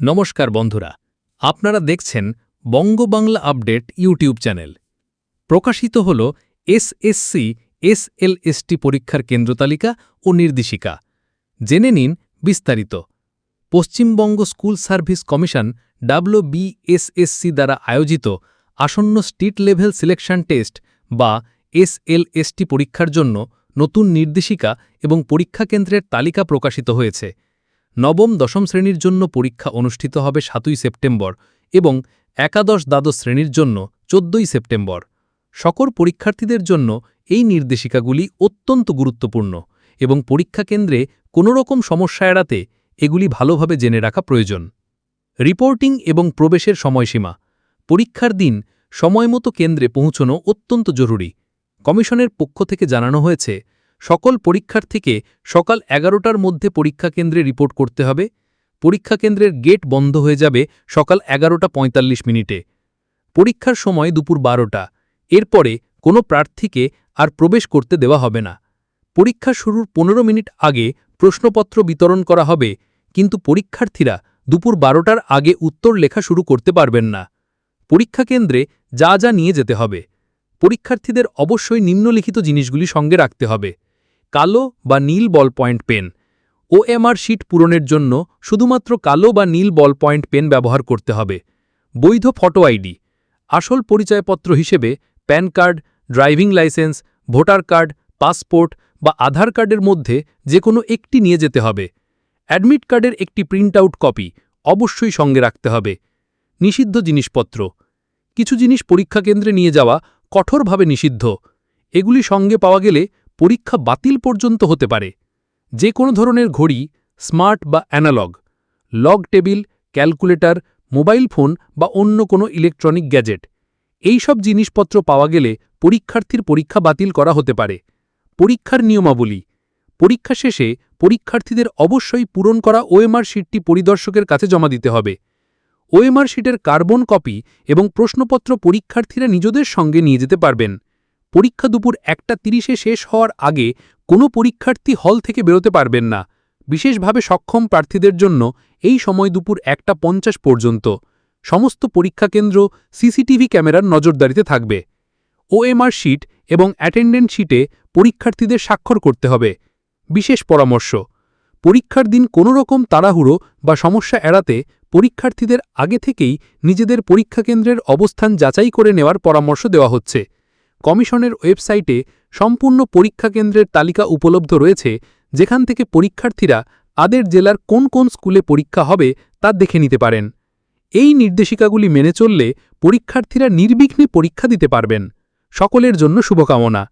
নমস্কার বন্ধুরা, আপনারা দেখছেন বঙ্গবাংলা আপডেট ইউটিউব চ্যানেল। প্রকাশিত হল এসএসসি এসএলএসটি পরীক্ষার কেন্দ্র তালিকা ও নির্দেশিকা। জেনে নিন বিস্তারিত। Paschimbanga school service commission WBSSC দ্বারা আয়োজিত আসন্ন স্টেট লেভেল সিলেকশন টেস্ট বা এসএলএসটি পরীক্ষার জন্য নতুন নির্দেশিকা এবং পরীক্ষা কেন্দ্রের তালিকা প্রকাশিত হয়েছে। নবম দশম শ্রেণির জন্য পরীক্ষা অনুষ্ঠিত হবে সাতই সেপ্টেম্বর এবং একাদশ দ্বাদশ শ্রেণির জন্য চোদ্দই সেপ্টেম্বর। সকল পরীক্ষার্থীদের জন্য এই নির্দেশিকাগুলি অত্যন্ত গুরুত্বপূর্ণ এবং পরীক্ষা কেন্দ্রে কোনো রকম সমস্যা এড়াতে এগুলি ভালোভাবে জেনে রাখা প্রয়োজন। রিপোর্টিং এবং প্রবেশের সময়সীমা, পরীক্ষার দিন, সময়মতো কেন্দ্রে পৌঁছনো অত্যন্ত জরুরি। কমিশনের পক্ষ থেকে জানানো হয়েছে সকল পরীক্ষার্থীকে সকাল এগারোটার মধ্যে পরীক্ষা কেন্দ্রে রিপোর্ট করতে হবে। পরীক্ষা কেন্দ্রের গেট বন্ধ হয়ে যাবে সকাল এগারোটা পঁয়তাল্লিশ মিনিটে। পরীক্ষার সময় দুপুর বারোটা। এরপরে কোনো প্রার্থীকে আর প্রবেশ করতে দেওয়া হবে না। পরীক্ষা শুরুর পনেরো মিনিট আগে প্রশ্নপত্র বিতরণ করা হবে, কিন্তু পরীক্ষার্থীরা দুপুর বারোটার আগে উত্তর লেখা শুরু করতে পারবেন না। পরীক্ষা কেন্দ্রে যা যা নিয়ে যেতে হবে। পরীক্ষার্থীদের অবশ্যই নিম্নলিখিত জিনিসগুলি সঙ্গে রাখতে হবে। কালো বা নীল ball point pen. OMR sheet পূরণের জন্য শুধুমাত্র কালো বা নীল বল পয়েন্ট পেন ব্যবহার করতে হবে। বৈধ ফটো আইডি। আসল পরিচয়পত্র হিসেবে PAN card, driving licence, voter card, passport বা আধার কার্ডের মধ্যে যে কোনো একটি নিয়ে যেতে হবে। অ্যাডমিট কার্ডের একটি প্রিন্ট আউট কপি অবশ্যই সঙ্গে রাখতে হবে। নিষিদ্ধ জিনিসপত্র। কিছু জিনিস পরীক্ষা কেন্দ্রে নিয়ে যাওয়া কঠোরভাবে নিষিদ্ধ। এগুলি সঙ্গে পাওয়া গেলে পরীক্ষা বাতিল পর্যন্ত হতে পারে। যে কোনো ধরনের ঘড়ি, স্মার্ট বা analogue, log table, calculator, mobile phone বা অন্য কোনো ইলেকট্রনিক গ্যাজেট। এই সব জিনিসপত্র পাওয়া গেলে পরীক্ষার্থীর পরীক্ষা বাতিল করা হতে পারে। পরীক্ষার নিয়মাবলী। পরীক্ষা শেষে পরীক্ষার্থীদের অবশ্যই পূরণ করা ওএমআর শিটটি পরিদর্শকের কাছে জমা দিতে হবে। ওএমআর শিটের কার্বন কপি এবং প্রশ্নপত্র পরীক্ষার্থীরা নিজেদের সঙ্গে নিয়ে যেতে পারবেন। পরীক্ষা দুপুর একটা তিরিশে শেষ হওয়ার আগে কোনো পরীক্ষার্থী হল থেকে বেরোতে পারবেন না। বিশেষভাবে সক্ষম প্রার্থীদের জন্য এই সময় দুপুর একটা পঞ্চাশ পর্যন্ত। সমস্ত পরীক্ষা কেন্দ্র সিসিটিভি ক্যামেরার নজরদারিতে থাকবে। ওএমআর শিট এবং অ্যাটেন্ডেন্ট শিটে পরীক্ষার্থীদের স্বাক্ষর করতে হবে। বিশেষ পরামর্শ, পরীক্ষার দিন কোনো রকম তাড়াহুড়ো বা সমস্যা এড়াতে পরীক্ষার্থীদের আগে থেকেই নিজেদের পরীক্ষা কেন্দ্রের অবস্থান যাচাই করে নেওয়ার পরামর্শ দেওয়া হচ্ছে। কমিশনের ওয়েবসাইটে সম্পূর্ণ পরীক্ষা কেন্দ্রের তালিকা উপলব্ধ রয়েছে, যেখান থেকে পরীক্ষার্থীরা আদের জেলার কোন কোন স্কুলে পরীক্ষা হবে তা দেখে নিতে পারেন। এই নির্দেশিকাগুলি মেনে চললে পরীক্ষার্থীরা নির্বিঘ্নে পরীক্ষা দিতে পারবেন। সকলের জন্য শুভকামনা।